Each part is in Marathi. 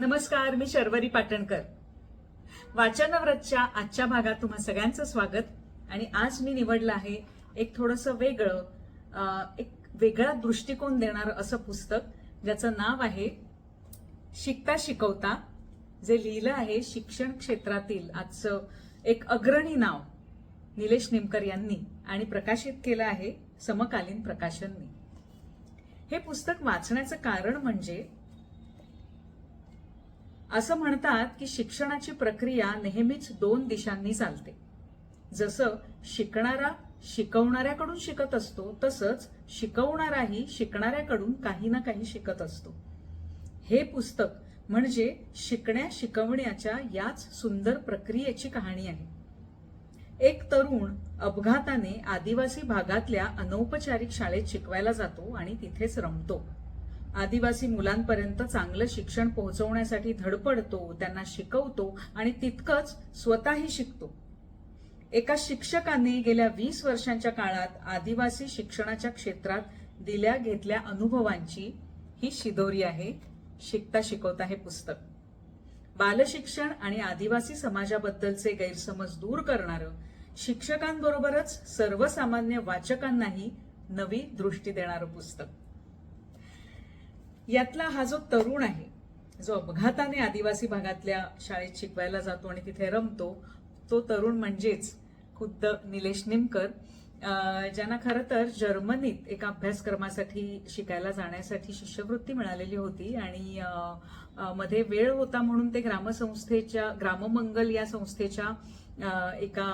नमस्कार मी शर्वरी पाटणकर. वाचनव्रतच्या आजच्या भागात तुम्हा सगळ्यांचं स्वागत. आणि आज मी निवडलं आहे एक थोडंसं वेगळं एक वेगळा दृष्टिकोन देणारं असं पुस्तक ज्याचं नाव आहे शिकता शिकवता जे लिहिलं आहे शिक्षण क्षेत्रातील आजचं एक अग्रणी नाव निलेश निमकर यांनी आणि प्रकाशित केलं आहे समकालीन प्रकाशननी. हे पुस्तक वाचण्याचं कारण म्हणजे असं म्हणतात की शिक्षणाची प्रक्रिया नेहमीच दोन दिशांनी चालते. जसं शिकणारा शिकवणाऱ्याकडून शिकत असतो तसंच शिकवणाराही शिकणाऱ्याकडून काही ना काही शिकत असतो. हे पुस्तक म्हणजे शिकण्या शिकवण्याच्या याच सुंदर प्रक्रियेची कहाणी आहे. एक तरुण अपघाताने आदिवासी भागातल्या अनौपचारिक शाळेत शिकवायला जातो आणि तिथेच रमतो. आदिवासी मुलांपर्यंत चांगलं शिक्षण पोहोचवण्यासाठी धडपडतो त्यांना शिकवतो आणि तितकंच स्वतःही शिकतो. एका शिक्षकाने गेल्या वीस वर्षांच्या काळात आदिवासी शिक्षणाच्या क्षेत्रात दिल्या घेतल्या अनुभवांची ही शिदोरी आहे शिकता शिकवता हे पुस्तक. बालशिक्षण आणि आदिवासी समाजाबद्दलचे गैरसमज दूर करणारं शिक्षकांबरोबरच सर्वसामान्य वाचकांनाही नवी दृष्टी देणारं पुस्तक. यातला हा जो तरुण आहे जो अपघाताने आदिवासी भागातल्या शाळेत शिकवायला जातो आणि तिथे रमतो तो तरुण म्हणजेच खुद्द निलेश निमकर ज्यांना खरं तर जर्मनीत एका अभ्यासक्रमासाठी शिकायला जाण्यासाठी शिष्यवृत्ती मिळालेली होती आणि मध्ये वेळ होता म्हणून ते ग्रामसंस्थेच्या ग्राममंगल या संस्थेच्या एका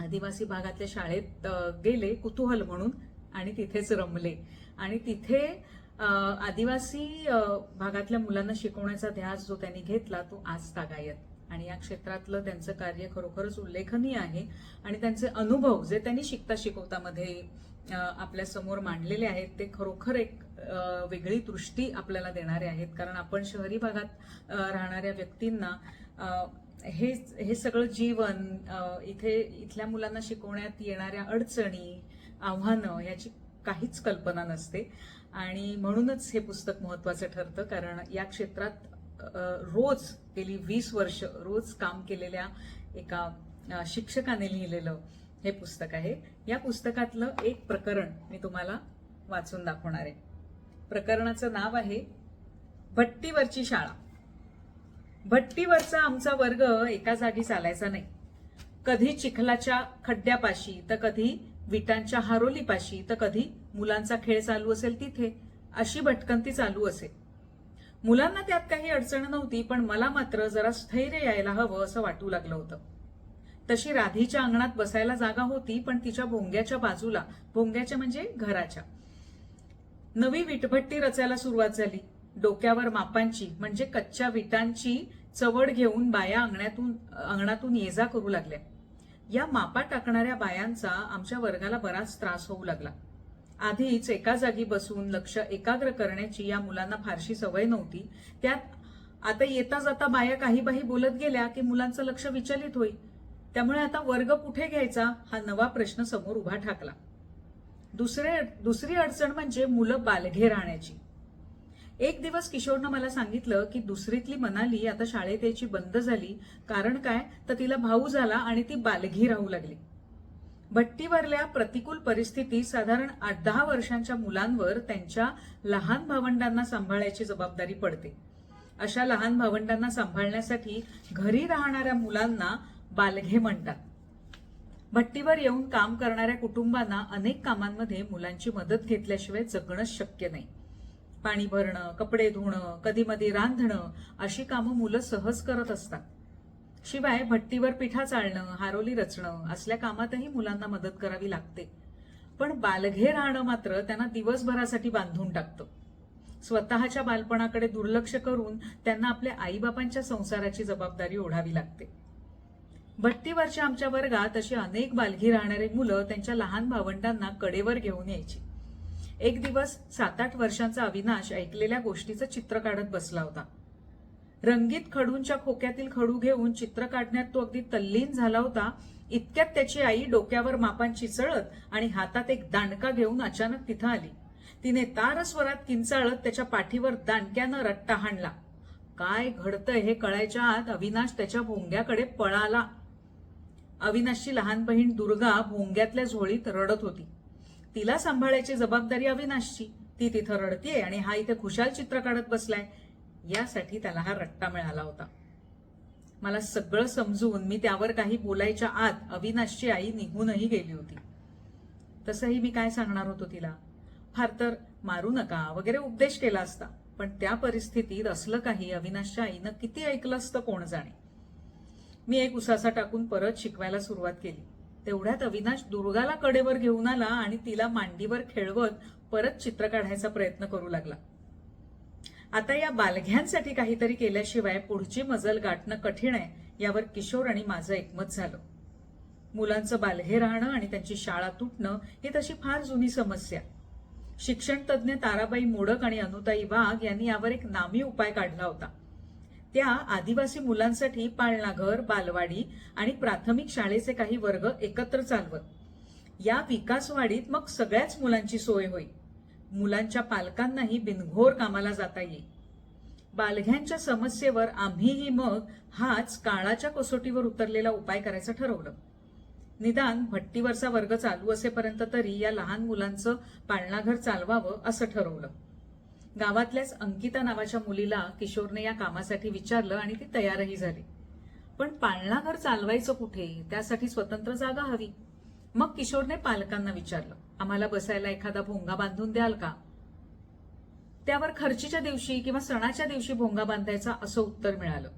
आदिवासी भागातल्या शाळेत गेले कुतूहल म्हणून आणि तिथेच रमले. आणि तिथे आदिवासी भागातल्या मुलांना शिकवण्याचा ध्यास जो त्यांनी घेतला तो आज तागायत. आणि या क्षेत्रातलं त्यांचं कार्य खरोखरच उल्लेखनीय आहे. आणि त्यांचे अनुभव जे त्यांनी शिकता शिकवतामध्ये आपल्यासमोर मांडलेले आहेत ते खरोखर एक वेगळी दृष्टी आपल्याला देणारे आहेत. कारण आपण शहरी भागात राहणाऱ्या व्यक्तींना हे हे सगळं जीवन इथे इथल्या मुलांना शिकवण्यात येणाऱ्या अडचणी आव्हानं याची काहीच कल्पना नसते. आणि म्हणूनच हे पुस्तक महत्त्वाचं ठरतं कारण या क्षेत्रात रोज गेली वीस वर्ष रोज काम केलेल्या एका शिक्षकाने लिहिलेलं हे पुस्तक आहे. या पुस्तकातलं एक प्रकरण मी तुम्हाला वाचून दाखवणार आहे. प्रकरणाचं नाव आहे भट्टीवरची शाळा. भट्टीवरचा आमचा वर्ग एका जागी चालायचा नाही. कधी चिखलाच्या खड्ड्यापाशी तर कधी विटांच्या हारोलीपाशी तर कधी मुलांचा खेळ चालू असेल तिथे अशी भटकंती चालू असे. मुलांना त्यात काही अडचण नव्हती पण मला मात्र जरा स्थैर्य यायला हवं असं वाटू लागलं होतं. तशी राधीच्या अंगणात बसायला जागा होती पण तिच्या भोंग्याच्या बाजूला भोंग्याच्या म्हणजे घराच्या. नवी विटभट्टी रचायला सुरुवात झाली. डोक्यावर मापांची म्हणजे कच्च्या विटांची चवड घेऊन बाया अंगणातून अंगणातून ये जा करू लागल्या. या मापा टाकणाऱ्या बायांचा आमच्या वर्गाला बराच त्रास होऊ लागला. आधीच एका जागी बसून लक्ष एकाग्र करण्याची या मुलांना फारशी सवय नव्हती. त्यात आता येता जाता बाया काही बाही बोलत गेल्या की मुलांचं लक्ष विचलित होई. त्यामुळे आता वर्ग कुठे घ्यायचा हा नवा प्रश्न समोर उभा ठाकला. दुसरे दुसरी अडचण म्हणजे मुलं बालघे राहण्याची. एक दिवस किशोरनं मला सांगितलं की दुसरीतली मनाली आता शाळेत यायची बंद झाली. कारण काय? तर तिला भाऊ झाला आणि ती बालघी राहू लागली. भट्टीवरल्या प्रतिकूल परिस्थितीत साधारण आठ दहा वर्षांच्या मुलांवर त्यांच्या लहान भावंडांना सांभाळायची जबाबदारी पडते. अशा लहान भावंडांना सांभाळण्यासाठी घरी राहणाऱ्या मुलांना बालघे म्हणतात. भट्टीवर येऊन काम करणाऱ्या कुटुंबांना अनेक कामांमध्ये मुलांची मदत घेतल्याशिवाय जगणंच शक्य नाही. पाणी भरणं कपडे धुणं कधी मधी रांधणं अशी कामं मुलं सहज करत असतात. शिवाय भट्टीवर पिठा चालणं हारोली रचणं असल्या कामातही मुलांना मदत करावी लागते. पण बालघे राहणं मात्र त्यांना दिवसभरासाठी बांधून टाकतं. स्वतःच्या बालपणाकडे दुर्लक्ष करून त्यांना आपल्या आईबापांच्या संसाराची जबाबदारी ओढावी लागते. भट्टीवरच्या आमच्या वर्गात अशी अनेक बालघी राहणारी मुलं त्यांच्या लहान भावंडांना कडेवर घेऊन यायची. एक दिवस सात आठ वर्षांचा अविनाश ऐकलेल्या गोष्टीचं चित्र काढत बसला होता. रंगीत खडूंच्या खोक्यातील खडू घेऊन चित्र काढण्यात तो अगदी तल्लीन झाला होता. इतक्यात त्याची आई डोक्यावर मापांची चळत आणि हातात एक दांडका घेऊन अचानक तिथं आली. तिने तार स्वरात किंचाळत त्याच्या पाठीवर दांडक्यानं रट्टा हाणला. काय घडतंय हे कळायच्या आत अविनाश त्याच्या भोंग्याकडे पळाला. अविनाशची लहान बहीण दुर्गा भोंग्यातल्या झोळीत रडत होती. तिला सांभाळायची जबाबदारी अविनाशची. ती तिथं रडतीये आणि हा इथे खुशाल चित्र काढत बसलाय. यासाठी त्याला हा रट्टा मिळाला होता. मला सगळं समजून मी त्यावर काही बोलायच्या आत अविनाशची आई निघूनही गेली होती. तसंही मी काय सांगणार होतो तिला? फार तर मारू नका वगैरे उपदेश केला असता. पण त्या परिस्थितीत असलं काही अविनाशच्या आईनं किती ऐकलं असतं कोण जाणे? मी एक उसासा टाकून परत शिकवायला सुरुवात केली. तेवढ्यात अविनाश दुर्गाला कडेवर घेऊन आला आणि तिला मांडीवर खेळवत परत चित्र काढायचा प्रयत्न करू लागला. आता या बालघ्यांसाठी काहीतरी केल्याशिवाय पुढची मजल गाठणं कठीण आहे यावर किशोर आणि माझं एकमत झालं. मुलांचं बालघे राहणं आणि त्यांची शाळा तुटणं ही तशी फार जुनी समस्या. शिक्षण तज्ज्ञ ताराबाई मोडक आणि अनुताई वाघ यांनी यावर एक नामी उपाय काढला होता. त्या आदिवासी मुलांसाठी पाळणाघर बालवाडी आणि प्राथमिक शाळेचे काही वर्ग एकत्र चालवत. या विकासवाडीत मग सगळ्याच मुलांची सोय होईल. मुलांच्या पालकांनाही बिनघोर कामाला जाता येईल. बालघ्यांच्या समस्येवर आम्हीही मग हाच काळाच्या कसोटीवर उतरलेला उपाय करायचं ठरवलं. निदान भट्टीवरचा वर्ग चालू असेपर्यंत तरी या लहान मुलांचं पाळणाघर चालवावं असं ठरवलं. गावातल्याच अंकिता नावाच्या मुलीला किशोरने या कामासाठी विचारलं आणि ती तयारही झाली. पण पाळणाघर चालवायचं कुठे? त्यासाठी स्वतंत्र जागा हवी. मग किशोरने पालकांना विचारलं आम्हाला बसायला एखादा भोंगा बांधून द्याल का? त्यावर खर्चीच्या दिवशी किंवा सणाच्या दिवशी भोंगा बांधायचा असं उत्तर मिळालं.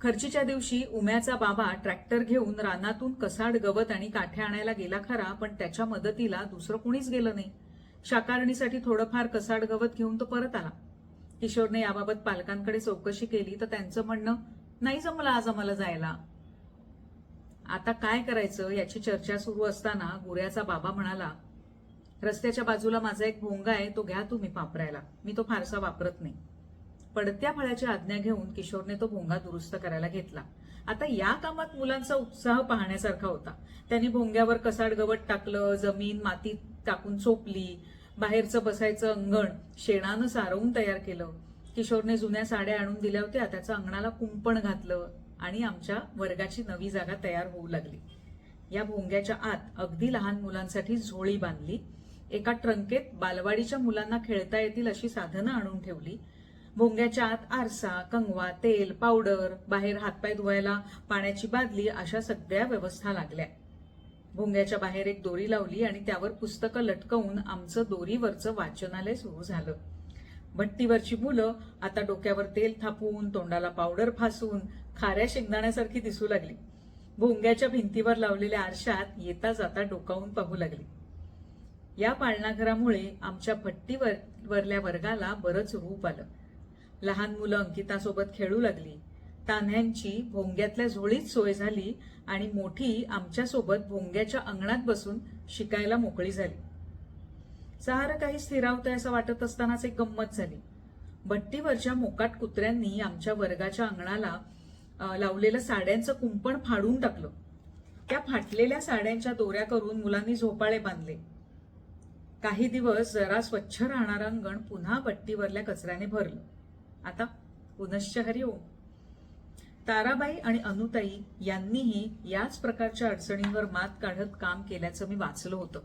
खर्चीच्या दिवशी उम्याचा बाबा ट्रॅक्टर घेऊन रानातून कसाड गवत आणि काठ्या आणायला गेला खरा पण त्याच्या मदतीला दुसरं कुणीच गेलं नाही. शाकारणीसाठी थोडंफार कसाड गवत घेऊन तो परत आला. किशोरने याबाबत पालकांकडे चौकशी केली तर त्यांचं म्हणणं नाही जमलं आज आम्हाला जायला. आता काय करायचं? याची चर्चा सुरू असताना गुऱ्याचा बाबा म्हणाला रस्त्याच्या बाजूला माझा एक भोंगा आहे तो घ्या तुम्ही वापरायला. मी तो फारसा वापरत नाही. पडत्या फळाची आज्ञा घेऊन किशोरने तो भोंगा दुरुस्त करायला घेतला. आता या कामात मुलांचा उत्साह पाहण्यासारखा होता. त्यांनी भोंग्यावर कसाड गवत टाकलं जमीन मातीत टाकून चोपली बाहेरचं बसायचं अंगण शेणानं सारवून तयार केलं. किशोरने जुन्या साड्या आणून दिल्या होत्या त्याचं अंगणाला कुंपण घातलं आणि आमच्या वर्गाची नवी जागा तयार होऊ लागली. या भोंग्याच्या आत अगदी लहान मुलांसाठी झोळी बांधली. एका ट्रंकेत बालवाडीच्या मुलांना खेळता येतील अशी साधनं आणून ठेवली. भोंग्याच्या आत आरसा कंगवा तेल पावडर बाहेर हातपाय धुवायला पाण्याची बादली अशा सगळ्या व्यवस्था लागल्या. भोंग्याच्या बाहेर एक दोरी लावली आणि त्यावर पुस्तकं लटकवून आमचं दोरीवरचं वाचनालय सुरू झालं. भट्टीवरची मुलं आता डोक्यावर तेल थापून तोंडाला पावडर फासून खाऱ्या शेंगदाण्यासारखी दिसू लागली. भोंग्याच्या भिंतीवर लावलेल्या आरशात येता जाता डोकावून पाहू लागली. या पाळणाघरामुळे आमच्या भट्टीवर वरल्या वर्गाला बरंच रूप आलं. लहान मुलं अंकितासोबत खेळू लागली. तान्ह्यांची भोंग्यातल्या झोळीत सोय झाली आणि मोठी आमच्यासोबत भोंग्याच्या अंगणात बसून शिकायला मोकळी झाली. सारं काही स्थिरावतंय असं वाटत असतानाच एक गंमत झाली. भट्टीवरच्या मोकाट कुत्र्यांनी आमच्या वर्गाच्या अंगणाला लावलेलं साड्यांचं कुंपण फाडून टाकलं. त्या फाटलेल्या साड्यांच्या दोऱ्या करून मुलांनी झोपाळे बांधले. काही दिवस जरा स्वच्छ राहणारं अंगण पुन्हा भट्टीवरल्या कचऱ्याने भरलं. आता पुनश्च हरिओम ताराबाई आणि अनुताई यांनीही याच प्रकारच्या अडचणींवर मात काढत काम केल्याचं मी वाचलं होतं.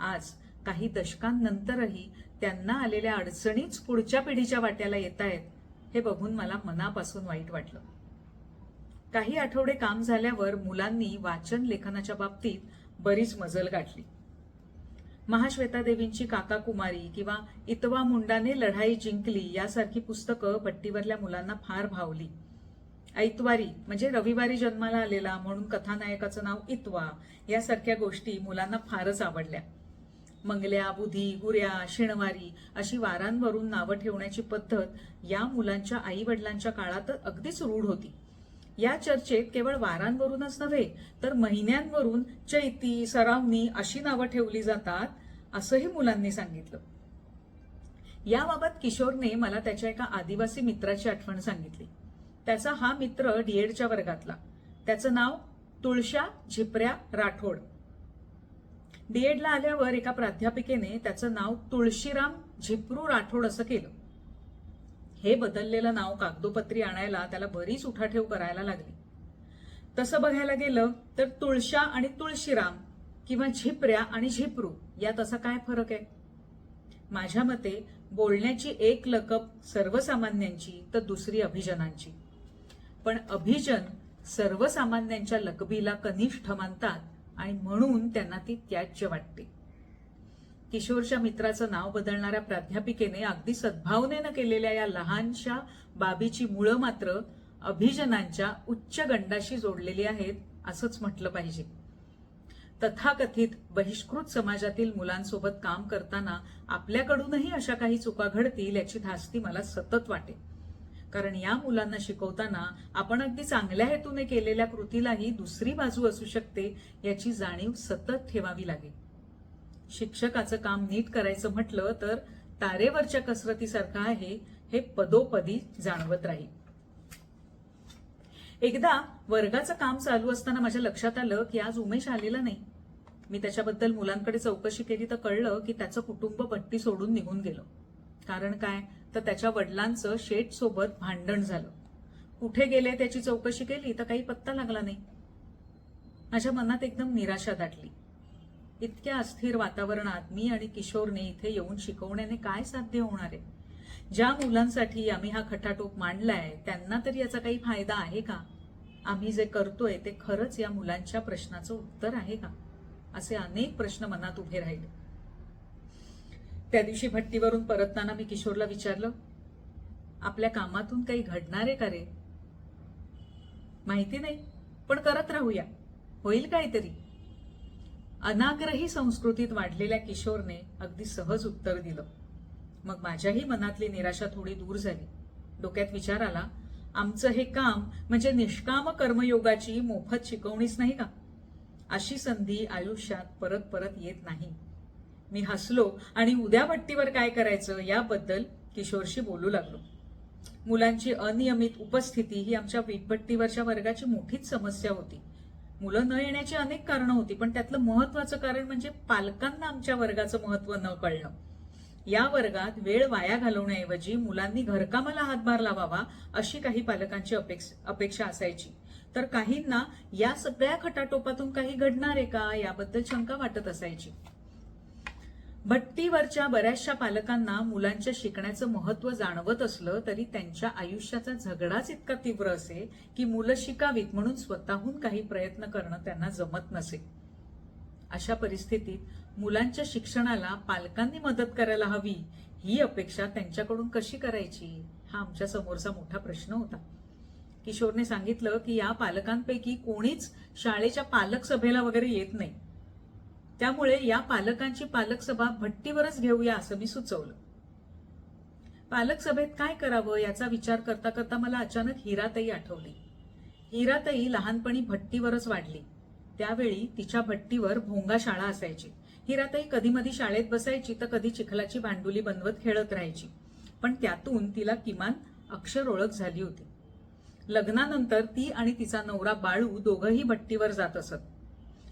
आज काही दशकांनंतरही त्यांना आलेल्या अडचणीच पुढच्या पिढीच्या वाट्याला येत आहेत हे बघून मला मनापासून वाईट वाटलं. काही आठवडे काम झाल्यावर मुलांनी वाचन लेखनाच्या बाबतीत बरीच मजल गाठली. महाश्वेता देवींची काका कुमारी किंवा इतवा मुंडाने लढाई जिंकली यासारखी पुस्तकं भट्टीवरल्या मुलांना फार भावली. ऐतवारी म्हणजे रविवारी जन्माला आलेला म्हणून कथानायकाचं नाव इतवा यासारख्या गोष्टी मुलांना फारच आवडल्या. मंगल्या बुधी गुऱ्या शिणवारी अशी वारांवरून नावं ठेवण्याची पद्धत या मुलांच्या आई वडिलांच्या काळात अगदीच रूढ होती. या चर्चेत केवळ वारांवरूनच नव्हे तर महिन्यांवरून चैती सरावणी अशी नावं ठेवली जातात असंही मुलांनी सांगितलं. याबाबत किशोरने मला त्याच्या एका आदिवासी मित्राची आठवण सांगितली. त्याचा हा मित्र डीएडच्या वर्गातला. त्याचं नाव तुळशा झिपऱ्या राठोड. डीएडला आल्यावर एका प्राध्यापिकेने त्याचं नाव तुळशीराम झिपरू राठोड असं केलं. हे बदललेलं नाव कागदोपत्री आणायला त्याला बरीच उठाठेव करायला लागली. तसं बघायला गेलं तर तुळशा आणि तुळशीराम किंवा झिपऱ्या आणि झिपरू यात असा काय फरक आहे? माझ्या मते बोलण्याची एक लकब सर्वसामान्यांची तर दुसरी अभिजनांची. पण अभिजन सर्वसामान्यांच्या लकबीला कनिष्ठ मानतात आणि म्हणून त्यांना ती त्याज्य वाटते. किशोरच्या मित्राचं नाव बदलणाऱ्या प्राध्यापिकेने अगदी सद्भावनेनं केलेल्या या लहानशा बाबीची मुळं मात्र अभिजनांच्या उच्च गंडाशी जोडलेली आहेत असंच म्हटलं पाहिजे. तथाकथित बहिष्कृत समाजातील मुलांसोबत काम करताना आपल्याकडूनही अशा काही चुका घडतील याची धास्ती मला सतत वाटे. कारण या मुलांना शिकवताना आपण अगदी चांगल्या हेतूने केलेल्या कृतीलाही दुसरी बाजू असू शकते याची जाणीव सतत ठेवावी लागेल. शिक्षकाचं काम नीट करायचं म्हटलं तर तारेवरच्या कसरतीसारखं आहे हे पदोपदी जाणवत राहील. एकदा वर्गाचं काम चालू असताना माझ्या लक्षात आलं की आज उमेश आलेला नाही. मी त्याच्याबद्दल मुलांकडे चौकशी केली तर कळलं की त्याचं कुटुंब पट्टी सोडून निघून गेलं. कारण काय? तर त्याच्या वडिलांचं शेठ सोबत भांडण झालं. कुठे गेले त्याची चौकशी केली तर काही पत्ता लागला नाही. माझ्या मनात एकदम निराशा दाटली. इतक्या अस्थिर वातावरणात मी आणि किशोरने इथे येऊन शिकवण्याने काय साध्य होणार आहे? ज्या मुलांसाठी आम्ही हा खटाटोप मांडलाय त्यांना तरी याचा काही फायदा आहे का? आम्ही जे करतोय ते खरंच या मुलांच्या प्रश्नाचं उत्तर आहे का? असे अनेक प्रश्न मनात उभे राहिले. त्या दिवशी भट्टीवरून परतताना मी किशोरला विचारलं आपल्या कामातून काही घडणार आहे का रे? माहिती नाही पण करत राहूया. होईल काहीतरी. अनाग्रही संस्कृतीत वाढलेल्या किशोरने अगदी सहज उत्तर दिलं. मग माझ्याही मनातली निराशा थोडी दूर झाली. डोक्यात विचार आला आमचं हे काम म्हणजे निष्काम कर्मयोगाची मोफत शिकवणीच नाही का? अशी संधी आयुष्यात परत परत येत नाही. मी हसलो आणि उद्या भट्टीवर काय करायचं याबद्दल किशोरशी बोलू लागलो. मुलांची अनियमित उपस्थिती ही आमच्या वीटभट्टीवरच्या वर्गाची मोठीच समस्या होती. मुलं न येण्याची अनेक कारणं होती पण त्यातलं महत्वाचं कारण म्हणजे पालकांना आमच्या वर्गाचं महत्त्व न कळणं. या वर्गात वेळ वाया घालवण्याऐवजी मुलांनी घरकामाला हातभार लावावा अशी काही पालकांची अपेक्षा असायची. तर काहींना या सगळ्या खटाटोपातून काही घडणार आहे का याबद्दल शंका वाटत असायची. भट्टीवरच्या बऱ्याचशा पालकांना मुलांच्या शिकण्याचं महत्त्व जाणवत असलं तरी त्यांच्या आयुष्याचा झगडाच इतका तीव्र असे की मुलं शिकावीत म्हणून स्वतःहून काही प्रयत्न करणं त्यांना जमत नसे. अशा परिस्थितीत मुलांच्या शिक्षणाला पालकांनी मदत करायला हवी ही अपेक्षा त्यांच्याकडून कशी करायची हा आमच्या समोरचा मोठा प्रश्न होता. किशोरने सांगितलं की या पालकांपैकी कोणीच शाळेच्या पालक सभेला वगैरे येत नाही. त्यामुळे या पालकांची पालक सभा भट्टीवरच घेऊया असं मी सुचवलं. पालक सभेत काय करावं याचा विचार करता करता मला अचानक हिराताई आठवली. हिराताई लहानपणी भट्टीवरच वाढली. त्यावेळी तिच्या भट्टीवर भोंगा शाळा असायची. हिराताई कधी मधी शाळेत बसायची तर कधी चिखलाची भांडुली बनवत खेळत राहायची. पण त्यातून तिला किमान अक्षर ओळख झाली होती. लग्नानंतर ती आणि तिचा नवरा बाळू दोघंही भट्टीवर जात असत.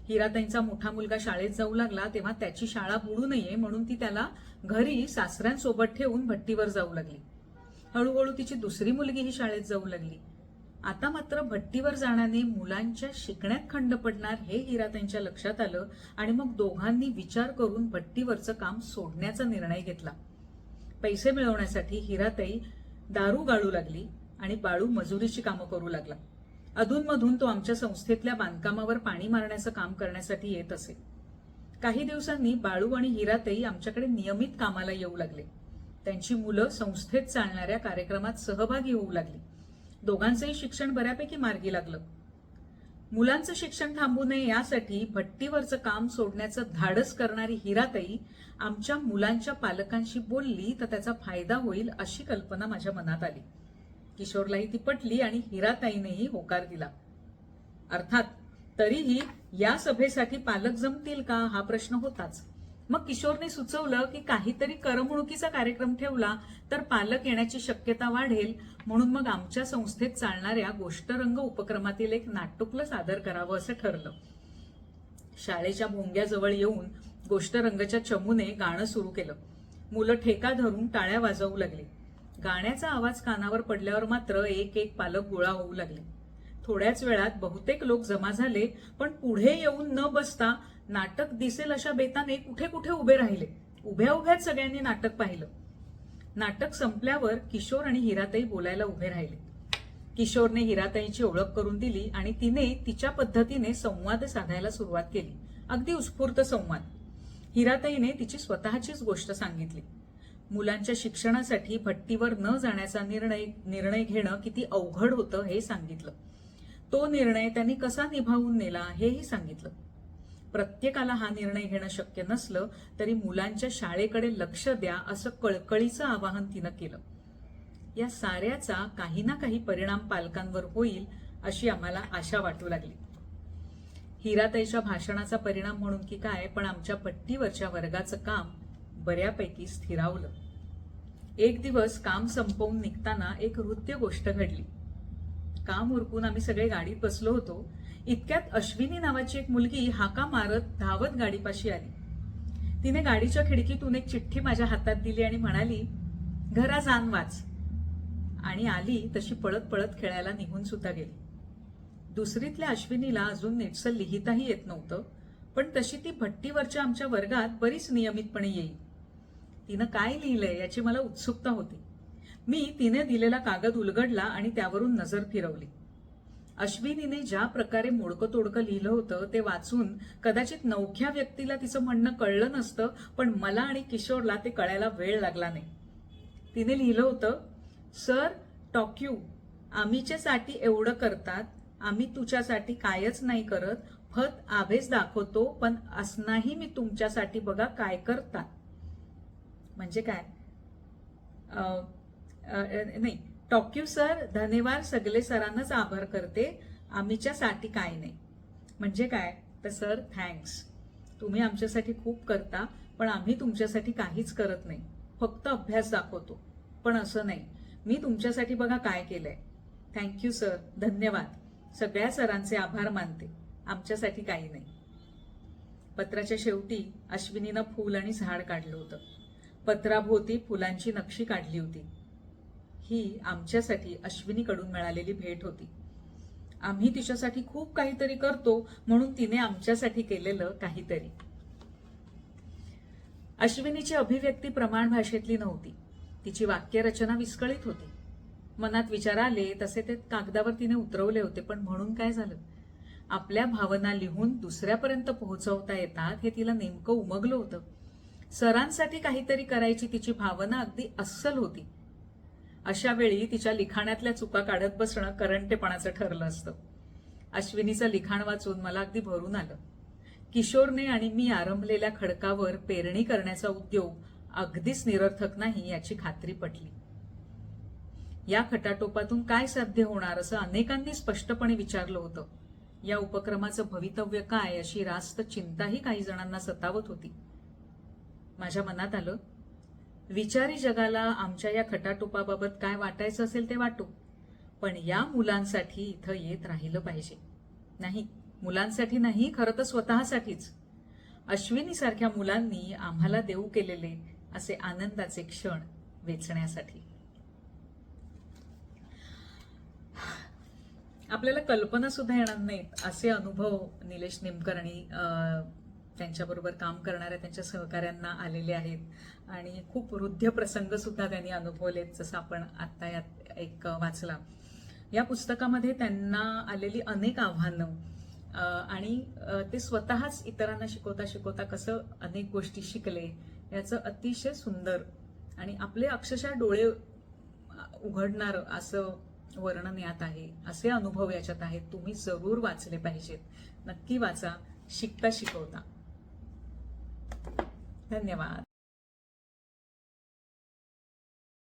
हिराताईंचा मोठा मुलगा शाळेत जाऊ लागला तेव्हा त्याची शाळा बुडू नये म्हणून ती त्याला घरी सासऱ्यांसोबत ठेवून भट्टीवर जाऊ लागली. हळूहळू तिची दुसरी मुलगीही शाळेत जाऊ लागली. आता मात्र भट्टीवर जाण्याने मुलांच्या शिकण्यात खंड पडणार हे हिराताईंच्या लक्षात आलं आणि मग दोघांनी विचार करून भट्टीवरचं काम सोडण्याचा निर्णय घेतला. पैसे मिळवण्यासाठी हिराताई दारू गाळू लागली आणि बाळू मजुरीची कामं करू लागला. अधूनमधून तो आमच्या संस्थेतल्या बांधकामावर पाणी मारण्याचं काम करण्यासाठी येत असे. काही दिवसांनी बाळू आणि हिरातही आमच्याकडे नियमित कामाला येऊ लागले. त्यांची मुलं संस्थेत चालणाऱ्या कार्यक्रमात सहभागी होऊ लागली. दोघांचंही शिक्षण बऱ्यापैकी मार्गी लागलं. मुलांचं शिक्षण थांबू नये यासाठी भट्टीवरचं काम सोडण्याचं धाडस करणारी हिराताई आमच्या मुलांच्या पालकांशी बोलली तर त्याचा फायदा होईल अशी कल्पना माझ्या मनात आली. किशोरलाही ती पटली आणि हिराताईनेही होकार दिला. अर्थात तरीही या सभेसाठी पालक जमतील का? हा प्रश्न होताच. मग किशोरने सुचवलं की काहीतरी करमणुकीचा कार्यक्रम ठेवला तर पालक येण्याची शक्यता वाढेल म्हणून मग आमच्या संस्थेत चालणाऱ्या गोष्टरंग उपक्रमातील एक नाटुकलं सादर करावं असं ठरलं. शाळेच्या भोंग्याजवळ येऊन गोष्टरंगच्या चमूने गाणं सुरू केलं. मुलं ठेका धरून टाळ्या वाजवू लागली. गाण्याचा आवाज कानावर पडल्यावर मात्र एक एक पालक गोळा होऊ लागले. थोड्याच वेळात बहुतेक लोक जमा झाले पण पुढे येऊन न बसता नाटक दिसेल अशा बेताने कुठे कुठे उभे राहिले. उभ्या उभ्याच सगळ्यांनी नाटक पाहिलं. नाटक संपल्यावर किशोर आणि हिराताई बोलायला उभे राहिले. किशोरने हिराताईची ओळख करून दिली आणि तिने तिच्या पद्धतीने संवाद साधायला सुरुवात केली. अगदी उत्स्फूर्त संवाद. हिराताईने तिची स्वतःचीच गोष्ट सांगितली. मुलांच्या शिक्षणासाठी भट्टीवर न जाण्याचा निर्णय निर्णय घेणं किती अवघड होतं हे सांगितलं. तो निर्णय त्यांनी कसा निभावून नेला हेही सांगितलं. प्रत्येकाला हा निर्णय घेणं शक्य नसलं तरी मुलांच्या शाळेकडे लक्ष द्या असं कळकळीचं आवाहन तिनं केलं. या साऱ्याचा काही ना काही परिणाम पालकांवर होईल अशी आम्हाला आशा वाटू लागली. हिराताईच्या भाषणाचा परिणाम म्हणून की काय पण आमच्या पट्टीवरच्या वर्गाचं काम बऱ्यापैकी स्थिरावलं. एक दिवस काम संपवून निघताना एक हृत्य गोष्ट घडली. काम उरकून आम्ही सगळे गाडीत बसलो होतो. इतक्यात अश्विनी नावाची एक मुलगी हाका मारत धावत गाडीपाशी आली. तिने गाडीच्या खिडकीतून एक चिठ्ठी माझ्या हातात दिली आणि म्हणाली घरा जाण वाच. आणि आली तशी पळत पळत खेळायला निघून सुद्धा गेली. दुसरीतल्या अश्विनीला अजून नीटसं लिहिताही येत नव्हतं पण तशी ती भट्टीवरच्या आमच्या वर्गात बरीच नियमितपणे येईल. तिनं काय लिहिलंय याची मला उत्सुकता होती. मी तिने दिलेला कागद उलगडला आणि त्यावरून नजर फिरवली. अश्विनीने ज्या प्रकारे मोडकं तोडकं लिहिलं होतं ते वाचून कदाचित नवख्या व्यक्तीला तिचं म्हणणं कळलं नसतं पण मला आणि किशोरला ते कळायला वेळ लागला नाही. तिने लिहिलं होतं सर टॉक्यू आम्हीच्यासाठी एवढं करतात आम्ही तुझ्यासाठी कायच नाही करत फत आभेस दाखवतो पण असनाही मी तुमच्यासाठी बघा काय करतात. म्हणजे काय? नाही टॉक्यू सर धन्यवाद सगळे सरांनाच आभार करते. आम्हीच्यासाठी काय नाही. म्हणजे काय? तर सर थँक्स तुम्ही आमच्यासाठी खूप करता पण आम्ही तुमच्यासाठी काहीच करत नाही. फक्त अभ्यास दाखवतो. पण असं नाही. मी तुमच्यासाठी बघा काय केलंय. थँक्यू सर धन्यवाद. सगळ्या सरांचे आभार मानते. आमच्यासाठी काही नाही. पत्राच्या शेवटी अश्विनीनं फूल आणि झाड काढलं होतं. पत्राभोवती फुलांची नक्षी काढली होती. ही आमच्यासाठी अश्विनीकडून मिळालेली भेट होती. आम्ही तिच्यासाठी खूप काहीतरी करतो म्हणून तिने आमच्यासाठी केलेलं काहीतरी. अश्विनीची अभिव्यक्ती प्रमाण भाषेतली नव्हती. तिची वाक्यरचना विस्कळीत होती. मनात विचार आले तसे ते कागदावर तिने उतरवले होते पण म्हणून काय झालं? आपल्या भावना लिहून दुसऱ्यापर्यंत पोहोचवता येतात हे तिला नेमकं उमगलं होतं. सरांसाठी काहीतरी करायची तिची भावना अगदी अस्सल होती. अशा वेळी तिच्या लिखाणातल्या चुका काढत बसणं करंटेपणाचं ठरलं असतं. अश्विनीचं लिखाण वाचून मला अगदी भरून आलं. किशोरने आणि मी आरंभलेल्या खडकावर पेरणी करण्याचा उद्योग अगदीच निरर्थक नाही याची खात्री पटली. या खटाटोपातून काय साध्य होणार असं अनेकांनी स्पष्टपणे विचारलं होतं. या उपक्रमाचं भवितव्य काय अशी रास्त चिंताही काही जणांना सतावत होती. माझ्या मनात आलं विचारी जगाला आमच्या या खटाटोपाबाबत काय वाटायचं असेल ते वाटू पण या मुलांसाठी इथं येत राहिलं पाहिजे. नाही मुलांसाठी नाही खरं तर स्वतःसाठीच. अश्विनीसारख्या मुलांनी आम्हाला देऊ केलेले असे आनंदाचे क्षण वेचण्यासाठी. आपल्याला कल्पना सुद्धा येणार नाहीत असे अनुभव निलेश निमकर्णी त्यांच्याबरोबर काम करणाऱ्या त्यांच्या सहकाऱ्यांना आलेले आहेत. आणि खूप वृद्ध प्रसंग सुद्धा त्यांनी अनुभवलेत जसं आपण आता यात एक वाचला. या पुस्तकामध्ये त्यांना आलेली अनेक आव्हानं आणि ते स्वतःच इतरांना शिकवता शिकवता कसं अनेक गोष्टी शिकले याचं अतिशय सुंदर आणि आपले अक्षरशः डोळे उघडणार असं वर्णन यात आहे. असे अनुभव याच्यात आहेत. तुम्ही जरूर वाचले पाहिजेत. नक्की वाचा. शिकता शिकवता. धन्यवाद.